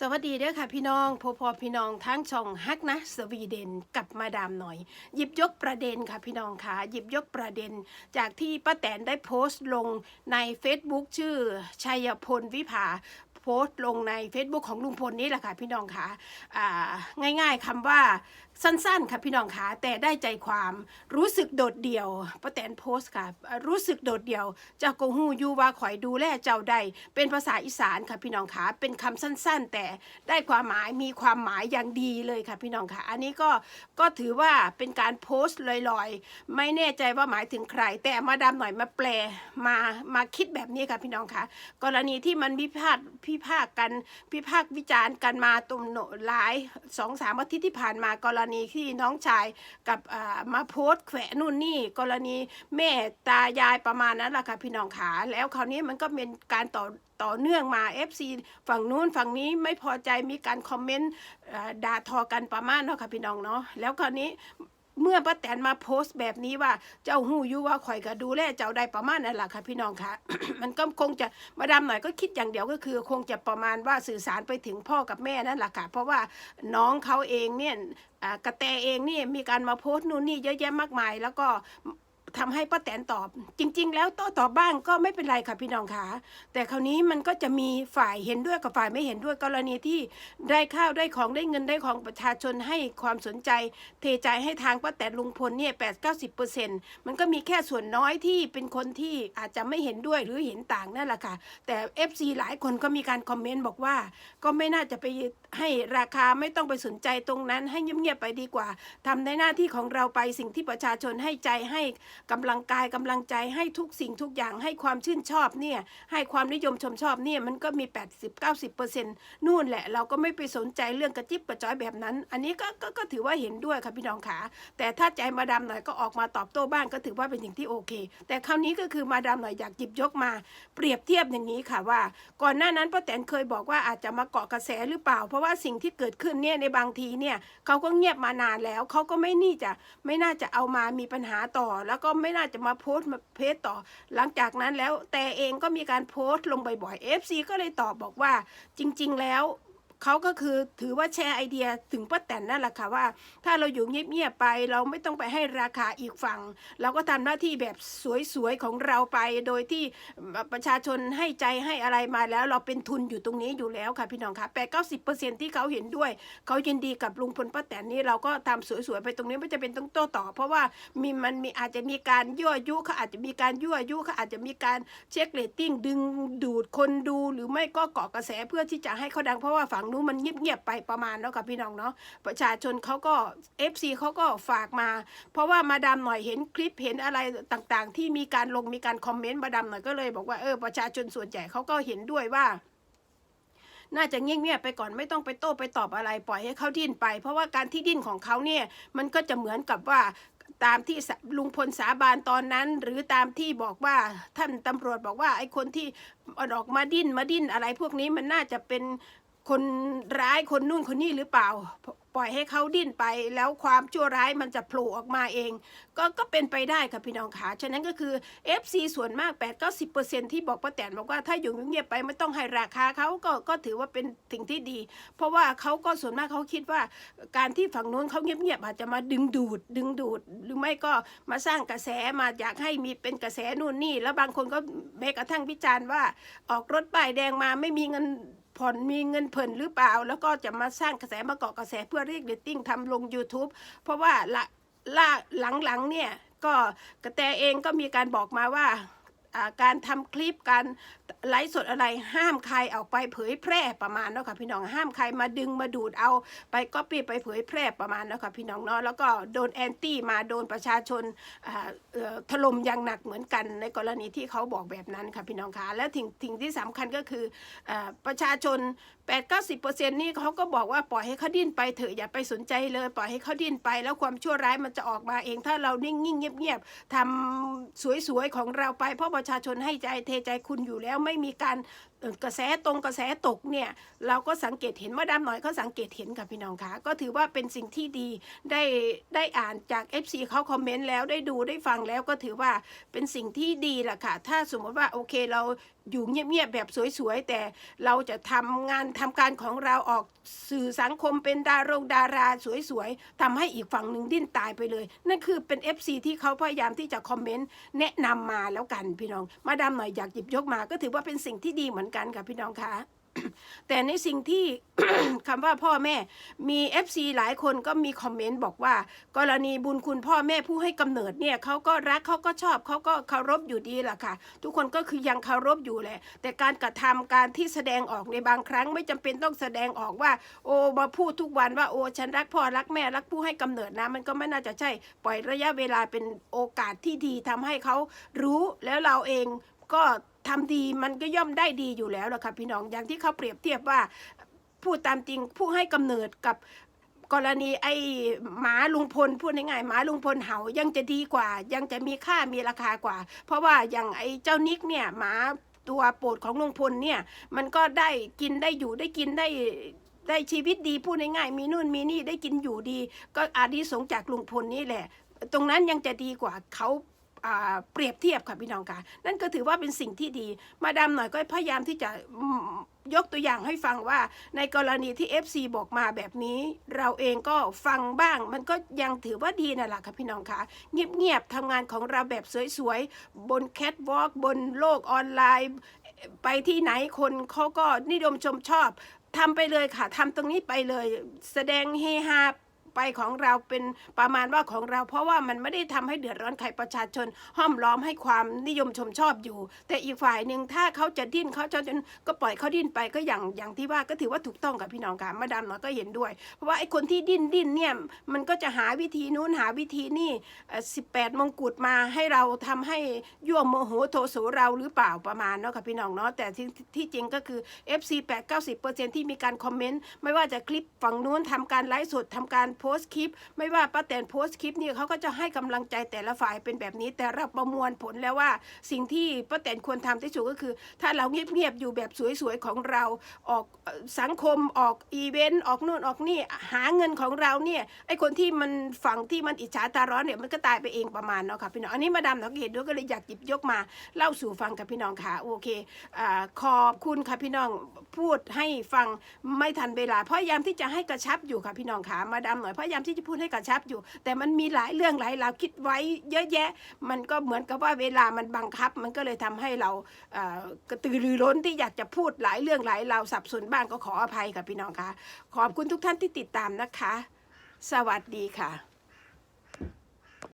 สวัสดีเด้อค่ะพี่น้องพอพอพี่น้องทั้งช่องฮักนะ สวีเดนกับมาดามหน่อย หยิบยกประเด็นค่ะพี่น้องค่ะ หยิบยกประเด็น จากที่ป้าแตนได้โพสต์ลงใน Facebook ชื่อชัยพลวิภาโพสต์ลงใน Facebook ของลุงพลนี่แหละค่ะพี่น้องค่ะง่ายๆคำว่าสั้นๆ ค่ะพี่น้องคะแต่ได้ใจความรู้สึกโดดเดี่ยวป้าแตนโพสต์ค่ะ รู้สึกโดดเดี่ยว เจ้าก็ฮู้ยูว่าข่อยดูแลเจ้าได้เป็นภาษาอีสานค่ะพี่น้องคะเป็นคำสั้นๆ แต่ได้ความหมายมีความหมายอย่างดีเลยค่ะพี่น้องคะอันนี้ก็ก็ถือว่าเป็นการโพสต์ลอยๆ ไม่แน่ใจว่าหมายถึงใคร แต่มาดามหน่อยมาแปลมามาคิดแบบนี้ค่ะพี่น้องคะกรณีที่มันวิพากพิพากกันพิพากวิจารณ์กันมาตุ่มโหนหลายสองสามอาทิตย์ที่ผ่านมากรณีณีที่น้องชายกับมาโพสแขวะนู่นนี่ กรณีแม่ตายายประมาณนั้นแหละค่ะพี่น้องขาแล้วคราวนี้มันก็เป็นการต่อต่อเนื่องมา FC ฝั่งนู้นฝั่งนี้ไม่พอใจมีการคอมเมนต์ด่าทอกันประมาณเนาะค่ะพี่น้องเนาะแล้วคราวนี้ เมื่อป้าแตนมาโพสต์แบบนี้ว่า เจ้าหู้ยู่ว่าข่อยก็ดูแลเจ้าได้ประมาณนั่นแหละค่ะพี่น้องค่ะมันก็คงจะมาดามหน่อยก็คิดอย่างเดียวก็คือ คงจะประมาณว่าสื่อสารไปถึงพ่อกับแม่นั่นแหละค่ะ เพราะว่าน้องเขาเองเนี่ยกระแตเองนี่มีการมาโพสต์นู่นนี่เยอะแยะมากมาย แล้วก็ ทำให้ป้าแตนตอบ จริง ๆ แล้วโต้ตอบบ้างก็ไม่เป็นไรค่ะพี่น้องค่ะแต่คราวนี้มันก็จะมีฝ่ายเห็นด้วยกับฝ่ายไม่เห็นด้วยกรณีที่ได้ข้าวได้ของได้เงินได้ของประชาชนให้ความสนใจ เทใจให้ทางป้าแตนลุงพลเนี่ยแปดเก้าสิบเปอร์เซ็นต์มันก็มีแค่ส่วนน้อยที่เป็นคนที่อาจจะไม่เห็นด้วยหรือเห็นต่างนั่นแหละค่ะ แต่ FC หลายคนก็มีการคอมเมนต์บอกว่า ก็ไม่น่าจะไปให้ราคาไม่ต้องไปสนใจตรงนั้นให้เงียบๆไปดีกว่าทำในหน้าที่ของเราไปสิ่งที่ประชาชนให้ใจให้กำลังกายกำลังใจให้ทุกสิ่งทุกอย่างให้ความชื่นชอบเนี่ยให้ความนิยมชมชอบเนี่ยมันก็มี 80-90%นู่นแหละเราก็ไม่ไปสนใจเรื่องกระจิบกระจอยแบบนั้น อันนี้ก็ก็ก็ถือว่าเห็นด้วยค่ะพี่น้องขาแต่ถ้าใจมาดามหน่อยก็ออกมาตอบโต้บ้างก็ถือว่าเป็นสิ่งที่โอเค แต่คราวนี้ก็คือมาดามหน่อยอยากหยิบยกมา เปรียบเทียบอย่างนี้ค่ะว่า ก่อนหน้านั้นป้าแตนเคยบอกว่าอาจจะมาเกาะกระแสหรือเปล่า เพราะว่าสิ่งที่เกิดขึ้นเนี่ยในบางทีเนี่ยเขาก็เงียบมานานแล้วเขาก็ไม่นี่จะไม่น่าจะเอามามีปัญหาต่อ แล้วก็ไม่น่าจะมาโพสต์มาเพจต่อ หลังจากนั้นแล้วแต่เองก็มีการโพสต์ลงบ่อยๆ FC ก็เลยตอบบอกว่าจริง ๆ แล้ว เขาก็คือถือว่าแชร์ไอเดียถึงป้าแตนนั่นแหละค่ะว่า ถ้าเราอยู่เงียบๆไป เราไม่ต้องไปให้ราคาอีกฝั่ง เราก็ทำหน้าที่แบบสวยๆของเราไป โดยที่ประชาชนให้ใจให้อะไรมาแล้วเราเป็นทุนอยู่ตรงนี้อยู่แล้วค่ะพี่น้องค่ะแปดเก้าสิบเปอร์เซ็นที่เขาเห็นด้วย เขายินดีกับลุงพลป้าแตนนี่เราก็ทำสวยๆไปตรงนี้ไม่จะเป็นต้องโต้ตอบเพราะว่ามีมันมีอาจจะมีการยั่วยุเขาอาจจะมีการยั่วยุเขาอาจจะมีการเช็คเรตติ้งดึงดูดคนดูหรือไม่ก็เกาะกระแสเพื่อที่จะให้เขาดังเพราะว่าฝั่งนู้นมันเงียบๆไปประมาณแล้วกับพี่น้องเนาะประชาชนเขาก็ FC เขาก็ฝากมา เพราะว่ามาดามหน่อยเห็นคลิปเห็นอะไรต่างๆ ที่มีการลงมีการคอมเมนต์มาดามหน่อยก็เลยบอกว่าเออประชาชนส่วนใหญ่เขาก็เห็นด้วยว่าน่าจะเงียบๆไปก่อนไม่ต้องไปโต้ไปตอบอะไรปล่อยให้เขาดิ้นไป เพราะว่าการที่ดิ้นของเขาเนี่ย มันก็จะเหมือนกับว่าตามที่ลุงพลสาบานตอนนั้น หรือตามที่บอกว่าท่านตำรวจบอกว่าไอ้คนที่ออกมาดิ้นมาดิ้นอะไรพวกนี้มันน่าจะเป็น คนร้ายคนนู่นคนนี้หรือเปล่า ปล่อยให้เขาดิ้นไป แล้วความชั่วร้ายมันจะโผล่ออกมาเอง ก็ก็เป็นไปได้ค่ะพี่น้องขาฉะนั้นก็คือ FC ส่วนมาก 8 9 0ที่บอกป้าแตนบอกว่าถ้าอยู่เงียบๆไปไม่ต้องให้ราคาเขาก็ก็ถือว่าเป็นสิ่งที่ดี เพราะว่าเขาก็ส่วนมากเขาคิดว่า การที่ฝั่งนู้นเขาเงียบๆอาจจะมาดึงดูด ดึงดูด หรือไม่ก็มาสร้างกระแสมาอยากให้มีเป็นกระแสนู่นนี่ แล้วบางคนก็แม้กระทั่งวิจารณ์ว่า ออกรถป้ายแดงมาไม่มีเงิน ผ่อนมีเงินเพิ่นหรือเปล่า แล้วก็จะมาสร้างกระแสมาเกาะกระแสเพื่อเรียกเดตติ้งทำลง YouTube เพราะว่าละล่าหลังๆเนี่ยก็กระแตเองก็มีการบอกมาว่า การทำคลิปการไลฟ์สดอะไรห้ามใครออกไปเผยแพร่ประมาณเนาะค่ะพี่น้องห้ามใครมาดึงมาดูดเอาไปก๊อปปี้ไปเผยแพร่ประมาณเนาะค่ะพี่น้องเนาะแล้วก็โดนแอนตี้มาโดนประชาชนถล่มอย่างหนักเหมือนกันในกรณีที่เขาบอกแบบนั้นค่ะพี่น้องคะและสิ่งสิ่งที่สำคัญก็คืออประชาชน 8 9 0เปอร์เซ็นนี่เขาก็บอกว่าปล่อยให้เขาดิ้นไปเถอะอย่าไปสนใจเลยปล่อยให้เขาดิ้นไป แล้วความชั่วร้ายมันจะออกมาเองถ้าเรานิ่งๆเงียบๆทำสวยๆของเราไปเพราะประชาชนให้ใจเทใจคุณอยู่แล้วไม่มีการ กระแสตรงกระแสตกเนี่ยเราก็สังเกตเห็นมาดามหน่อยก็สังเกตเห็นกับพี่น้องคะก็ถือว่าเป็นสิ่งที่ดีได้ได้อ่านจาก FC เขาคอมเมนต์แล้วได้ดูได้ฟังแล้วก็ถือว่าเป็นสิ่งที่ดีแหละค่ะ ถ้าสมมติว่าโอเคเราอยู่เงียบๆแบบสวยๆ แต่เราจะทำงานทำการของเราออกสื่อสังคมเป็นดารงดาราสวยๆทำให้อีกฝั่งหนึ่งดิ้นตายไปเลย นั่นคือเป็น FC ที่เขาพยายามที่จะคอมเมนต์แนะนำมาแล้วกันพี่น้อง มาดามหน่อยอยากหยิบยกมาก็ถือว่าเป็นสิ่งที่ดีเหมือนกันค่ะพี่น้องคะแต่ในสิ่งที่คำว่าพ่อแม่มี FC หลายคนก็มีคอมเมนต์บอกว่า กรณีบุญคุณพ่อแม่ผู้ให้กำเนิดเนี่ยเขาก็รักเขาก็ชอบเขาก็เคารพอยู่ดีแหละค่ะ ทุกคนก็คือยังเคารพอยู่แหละ แต่การกระทำการที่แสดงออกในบางครั้งไม่จำเป็นต้องแสดงออกว่า โอ้มาพูดทุกวันว่าโอ้ฉันรักพ่อรักแม่รักผู้ให้กำเนิดนะ มันก็ไม่น่าจะใช่ปล่อยระยะเวลาเป็นโอกาสที่ดีทำให้เขารู้แล้วเราเองก็ ทำดีมันก็ย่อมได้ดีอยู่แล้วล่ะค่ะพี่น้องอย่างที่เขาเปรียบเทียบว่าพูดตามจริงผู้ให้กำเนิดกับกรณีไอ้หมาลุงพลพูดง่ายๆหมาลุงพลเห่ายังจะดีกว่า ยังจะมีค่ามีราคากว่า เพราะว่าอย่างไอ้เจ้านิกเนี่ยหมาตัวโปรดของลุงพลเนี่ยมันก็ได้กินได้อยู่ได้กินได้ได้ชีวิตดีพูดง่ายๆมีนู่นมีนี่ได้กินอยู่ดี ก็อานิสงจากลุงพลนี่แหละ ตรงนั้นยังจะดีกว่าเขา เปรียบเทียบค่ะพี่น้องค่ะนั่นก็ถือว่าเป็นสิ่งที่ดี มาดามหน่อยก็พยายามที่จะยกตัวอย่างให้ฟังว่า ในกรณีที่ FC บอกมาแบบนี้ เราเองก็ฟังบ้าง มันก็ยังถือว่าดีนั่นแหละค่ะพี่น้องค่ะเงียบๆทำงานของเราแบบสวยๆ บนแคทวอล์กบนโลกออนไลน์ ไปที่ไหนคนเขาก็นิยมชมชอบทำไปเลยค่ะทำตรงนี้ไปเลย แสดงเฮฮา ไปของเราเป็นประมาณว่าของเรา เพราะว่ามันไม่ได้ทำให้เดือดร้อนใครประชาชน ห้อมล้อมให้ความนิยมชมชอบอยู่ แต่อีกฝ่ายหนึ่งถ้าเขาจะดิ้นเขาจะจนก็ปล่อยเขาดิ้นไปก็อย่างอย่างที่ว่าก็ถือว่าถูกต้องกับพี่น้องค่ะมาดามหน่อยก็เห็นด้วย เพราะว่าไอ้คนที่ดิ้นดิ้นเนี่ยมันก็จะหาวิธีนู้นหาวิธีนี่สิบแปดมงกุฎมาให้เราทำให้ยั่วโมโหโทโสเราหรือเปล่าประมาณเนาะค่ะพี่น้องเนาะแต่ที่ที่จริงก็คือ FC 8 90ที่มีการคอมเมนต์ไม่ว่าจะคลิปฝั่งนู้นทำการไลฟ์สดทำการพสต์คลิป ไม่ว่าป้าแตนโพสต์คลิปนี่เขาก็จะให้กำลังใจแต่ละฝ่ายเป็นแบบนี้ แต่เราประมวลผลแล้วว่า สิ่งที่ป้าแตนควรทำที่สุดก็คือ ถ้าเราเงียบๆอยู่แบบสวยๆของเราออกสังคมออกอีเวนต์ออกนู่นออกนี่หาเงินของเราเนี่ยไอคนที่มันฝังที่มันอิจฉาตาร้อนเนี่ยมันก็ตายไปเองประมาณเนาะค่ะพี่น้องอันนี้มาดามเราก็เห็นด้วยก็เลยอยากหยิบยกมาเล่าสู่ฟังกับพี่น้องค่ะโอเคอ่าขอบคุณค่ะพี่น้องพูดให้ฟังไม่ทันเวลาพยายามที่จะให้กระชับอยู่ค่ะพี่น้องค่ะมาดามหน่อยพยายามที่จะพูดให้กระชับอยู่ แต่มันมีหลายเรื่องหลายราวคิดไว้เยอะแยะ มันก็เหมือนกับว่าเวลามันบังคับ มันก็เลยทำให้เรากระตือรือร้นที่อยากจะพูดหลายเรื่องหลายราวสับสนบ้างก็ขออภัยค่ะพี่น้องคะขอบคุณทุกท่านที่ติดตามนะคะ สวัสดีค่ะ